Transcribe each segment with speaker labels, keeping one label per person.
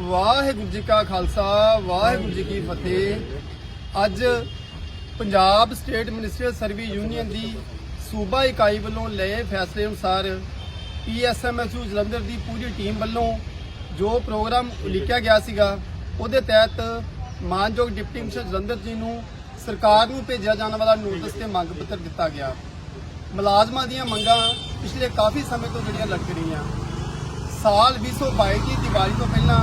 Speaker 1: ਵਾਹਿਗੁਰੂ ਜੀ ਕਾ ਖਾਲਸਾ, ਵਾਹਿਗੁਰੂ ਜੀ ਕੀ ਫਤਿਹ। ਅੱਜ Punjab state ministry service union ਦੀ ਸੂਬਾ ਇਕਾਈ ਵੱਲੋਂ ਲਏ ਫੈਸਲੇ ਅਨੁਸਾਰ ਪੀਐਸਐਮਐਸਯੂ ਜਲੰਧਰ ਦੀ ਪੂਰੀ ਟੀਮ ਵੱਲੋਂ ਜੋ ਪ੍ਰੋਗਰਾਮ ਉਲੀਕਿਆ ਗਿਆ ਸੀਗਾ, ਉਹਦੇ ਤਹਿਤ ਮਾਨਯੋਗ ਡਿਪਟੀ ਕਮਿਸ਼ਨਰ ਜਲੰਧਰ ਜੀ ਨੂੰ ਸਰਕਾਰ ਨੂੰ ਭੇਜਿਆ ਜਾਣ ਵਾਲਾ ਨੋਟਿਸ ਤੇ ਮੰਗ ਪੱਤਰ ਦਿੱਤਾ ਗਿਆ। ਮੁਲਾਜ਼ਮਾਂ ਦੀਆਂ ਮੰਗਾਂ ਪਿਛਲੇ ਕਾਫੀ ਸਮੇਂ ਤੋਂ ਜਿਹੜੀਆਂ ਲਟਕ ਰਹੀਆਂ। ਸਾਲ 2022 ਦੀ ਦੀਵਾਲੀ ਤੋਂ ਪਹਿਲਾਂ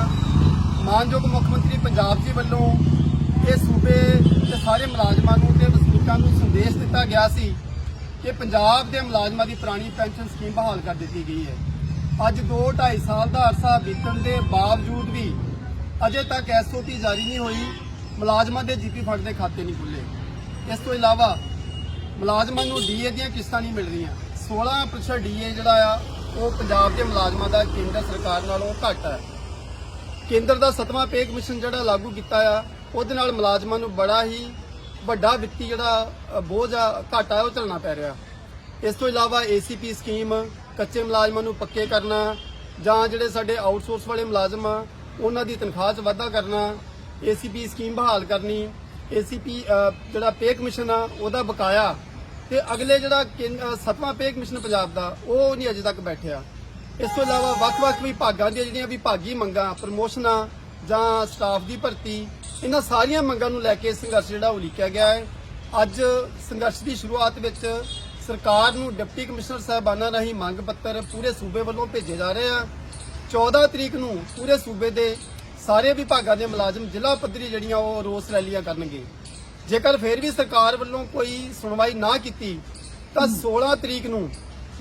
Speaker 1: ਮਾਨਯੋਗ ਮੁੱਖ ਮੰਤਰੀ ਪੰਜਾਬ ਜੀ ਵੱਲੋਂ ਇਹ ਸੂਬੇ ਦੇ ਸਾਰੇ ਮੁਲਾਜ਼ਮਾਂ ਨੂੰ ਤੇ ਵਸਨੀਕਾਂ ਨੂੰ ਸੰਦੇਸ਼ ਦਿੱਤਾ ਗਿਆ ਸੀ ਕਿ ਪੰਜਾਬ ਦੇ ਮੁਲਾਜ਼ਮਾਂ ਦੀ ਪੁਰਾਣੀ ਪੈਨਸ਼ਨ ਸਕੀਮ ਬਹਾਲ ਕਰ ਦਿੱਤੀ ਗਈ ਹੈ। ਅੱਜ 2 2.5 ਸਾਲ ਦਾ ਅਰਸਾ ਬੀਤਣ ਦੇ ਬਾਵਜੂਦ ਵੀ ਅਜੇ ਤੱਕ ਐਸਓਪੀ ਜਾਰੀ ਨਹੀਂ ਹੋਈ, ਮੁਲਾਜ਼ਮਾਂ ਦੇ ਜੀਪੀ ਫੰਡ ਦੇ ਖਾਤੇ ਨਹੀਂ ਖੁੱਲੇ ਇਸ ਤੋਂ ਇਲਾਵਾ ਮੁਲਾਜ਼ਮਾਂ ਨੂੰ ਡੀਏ ਦੀਆਂ ਕਿਸ਼ਤਾਂ ਨਹੀਂ ਮਿਲ ਰਹੀਆਂ। 16% ਡੀਏ ਜਿਹੜਾ ਆ ਉਹ ਪੰਜਾਬ ਦੇ ਮੁਲਾਜ਼ਮਾਂ ਦਾ ਕੇਂਦਰ ਸਰਕਾਰ ਨਾਲੋਂ ਘੱਟ ਹੈ। ਕੇਂਦਰ ਦਾ ਸਤਵਾਂ ਪੇ ਕਮਿਸ਼ਨ ਜਿਹੜਾ ਲਾਗੂ ਕੀਤਾ ਆ ਉਹਦੇ ਨਾਲ ਮੁਲਾਜ਼ਮਾਂ ਨੂੰ ਬੜਾ ਹੀ ਵੱਡਾ ਵਿੱਤੀ ਜਿਹੜਾ ਅ, ਬੋਝ ਆ ਘਾਟਾ ਆ ਉਹ ਝੱਲਣਾ ਪੈ ਰਿਹਾ। ਇਸ ਤੋਂ ਇਲਾਵਾ ਏਸੀਪੀ ਸਕੀਮ ਕੱਚੇ ਮੁਲਾਜ਼ਮਾਂ ਨੂੰ ਪੱਕੇ ਕਰਨਾ ਜਾਂ ਜਿਹੜੇ ਸਾਡੇ ਆਊਟਸੋਰਸ ਵਾਲੇ ਮੁਲਾਜ਼ਮ ਆ ਉਹਨਾਂ ਦੀ ਤਨਖਾਹ 'ਚ ਵਾਧਾ ਕਰਨਾ ਏਸੀਪੀ ਸਕੀਮ ਬਹਾਲ ਕਰਨੀ ਏਸੀਪੀ ਜਿਹੜਾ ਪੇ ਕਮਿਸ਼ਨ ਆ ਉਹਦਾ ਬਕਾਇਆ ਤੇ ਅਗਲੇ ਜਿਹੜਾ ਕੇਂ- ਅ, ਪੇ ਕਮਿਸ਼ਨ ਪੰਜਾਬ ਦਾ ਉਹ ਨਹੀਂ ਅਜੇ ਤੱਕ ਬੈਠਿਆ। ਇਸ ਤੋਂ ਇਲਾਵਾ ਵੱਖ-ਵੱਖ ਵਿਭਾਗਾਂ ਦੀਆਂ ਜਿਹੜੀਆਂ ਵਿਭਾਗੀ ਮੰਗਾਂ ਪ੍ਰਮੋਸ਼ਨਾਂ ਜਾਂ ਸਟਾਫ ਦੀ ਭਰਤੀ ਇਹਨਾਂ ਸਾਰੀਆਂ ਮੰਗਾਂ ਨੂੰ ਲੈ ਕੇ ਸੰਘਰਸ਼ ਜਿਹੜਾ ਉਲੀਕਿਆ ਗਿਆ ਹੈ। ਅੱਜ ਸੰਘਰਸ਼ ਦੀ ਸ਼ੁਰੂਆਤ ਵਿੱਚ ਸਰਕਾਰ ਨੂੰ ਡਿਪਟੀ ਕਮਿਸ਼ਨਰ ਸਾਹਿਬਾਨਾਂ ਰਾਹੀਂ ਮੰਗ ਪੱਤਰ ਪੂਰੇ ਸੂਬੇ ਵੱਲੋਂ ਭੇਜੇ ਜਾ ਰਹੇ ਆ। 14 ਤਰੀਕ ਨੂੰ ਪੂਰੇ ਸੂਬੇ ਦੇ ਸਾਰੇ ਵਿਭਾਗਾਂ ਦੇ ਮੁਲਾਜ਼ਮ ਜ਼ਿਲ੍ਹਾ ਪੱਧਰੀ ਜਿਹੜੀਆਂ ਉਹ ਰੋਸ ਰੈਲੀਆਂ ਕਰਨਗੇ। ਜੇਕਰ ਫਿਰ ਵੀ ਸਰਕਾਰ ਵੱਲੋਂ ਕੋਈ ਸੁਣਵਾਈ ਨਾ ਕੀਤੀ, ਤਾਂ 16 ਤਰੀਕ ਨੂੰ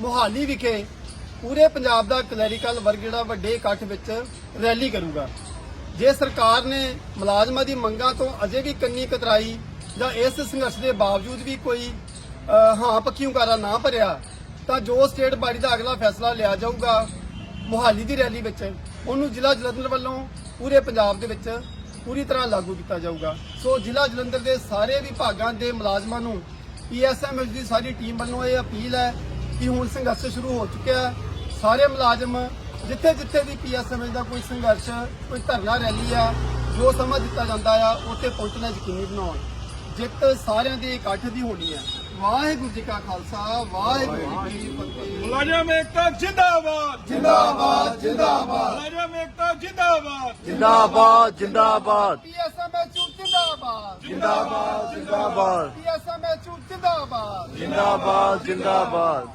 Speaker 1: ਮੁਹਾਲੀ ਵਿਖੇ ਪੂਰੇ ਪੰਜਾਬ ਦਾ ਕਲੈਰੀਕਲ ਵਰਗ ਜਿਹੜਾ ਵੱਡੇ ਇਕੱਠ ਵਿੱਚ ਰੈਲੀ ਕਰੂਗਾ। ਜੇ ਸਰਕਾਰ ਨੇ ਮੁਲਾਜ਼ਮਾਂ ਦੀ ਮੰਗਾਂ ਤੋਂ ਅਜੇ ਵੀ ਕੰਨੀ ਕਤਰਾਈ ਜਾਂ ਇਸ ਸੰਘਰਸ਼ ਦੇ ਬਾਵਜੂਦ ਵੀ ਕੋਈ ਹਾਂ ਪੱਕੀ ਉਕਾਰਾ ਨਾ ਭਰਿਆ, ਤਾਂ ਜੋ ਸਟੇਟ ਬਾਡੀ ਦਾ ਅਗਲਾ ਫੈਸਲਾ ਲਿਆ ਜਾਊਗਾ ਮੁਹਾਲੀ ਦੀ ਰੈਲੀ ਵਿੱਚ, ਉਹਨੂੰ ਜ਼ਿਲ੍ਹਾ ਜਲੰਧਰ ਵੱਲੋਂ ਪੂਰੇ ਪੰਜਾਬ ਦੇ ਵਿੱਚ ਪੂਰੀ ਤਰ੍ਹਾਂ ਲਾਗੂ ਕੀਤਾ ਜਾਊਗਾ। ਸੋ ਜ਼ਿਲ੍ਹਾ ਜਲੰਧਰ ਦੇ ਸਾਰੇ ਵਿਭਾਗਾਂ ਦੇ ਮੁਲਾਜ਼ਮਾਂ ਨੂੰ ਪੀਐਸਐਮਐਸ ਦੀ ਸਾਰੀ ਟੀਮ ਵੱਲੋਂ ਇਹ ਅਪੀਲ ਹੈ ਕਿ ਹੁਣ ਸੰਘਰਸ਼ ਸ਼ੁਰੂ ਹੋ ਚੁੱਕਿਆ ਹੈ। ਸਾਰੇ ਮੁਲਾਜ਼ਮ ਜਿੱਥੇ ਜਿੱਥੇ ਵੀ ਪੀਐਸਐਮਐਸ ਦਾ ਕੋਈ ਸੰਘਰਸ਼, ਕੋਈ ਧਰਨਾ ਰੈਲੀ ਆ, ਜੋ ਸਮਾਂ ਦਿੱਤਾ ਜਾਂਦਾ ਆ, ਉੱਥੇ ਪਹੁੰਚਣਾ ਯਕੀਨੀ ਬਣਾਉਣ। ਜਿੱਤ ਸਾਰਿਆਂ ਦੀ ਇਕੱਠ ਦੀ ਹੋਣੀ ਹੈ ਵਾਹਿਗੁਰੂ ਜੀ ਕਾ ਖਾਲਸਾ ਵਾਹਿਗੁਰੂ ਜੀ ਕੀ ਫਤਿਹ।
Speaker 2: ਮੁਲਾਜ਼ਮ ਏਕਤਾ ਜਿੰਦਾਬਾਦ।
Speaker 1: ਜਿੰਦਾਬਾਦ ਜਿੰਦਾਬਾਦ।
Speaker 2: ਮੁਲਾਜ਼ਮ ਏਕਤਾ ਜਿੰਦਾਬਾਦ।
Speaker 3: ਜਿੰਦਾਬਾਦ ਜਿੰਦਾਬਾਦ।
Speaker 1: ਪੀਐਸਐਮਐਸ ਜਿੰਦਾਬਾਦ।
Speaker 3: ਜਿੰਦਾਬਾਦ ਜਿੰਦਾਬਾਦ।
Speaker 1: ਪੀਐਸਐਮਐਸ ਜਿੰਦਾਬਾਦ।
Speaker 3: ਜਿੰਦਾਬਾਦ ਜਿੰਦਾਬਾਦ।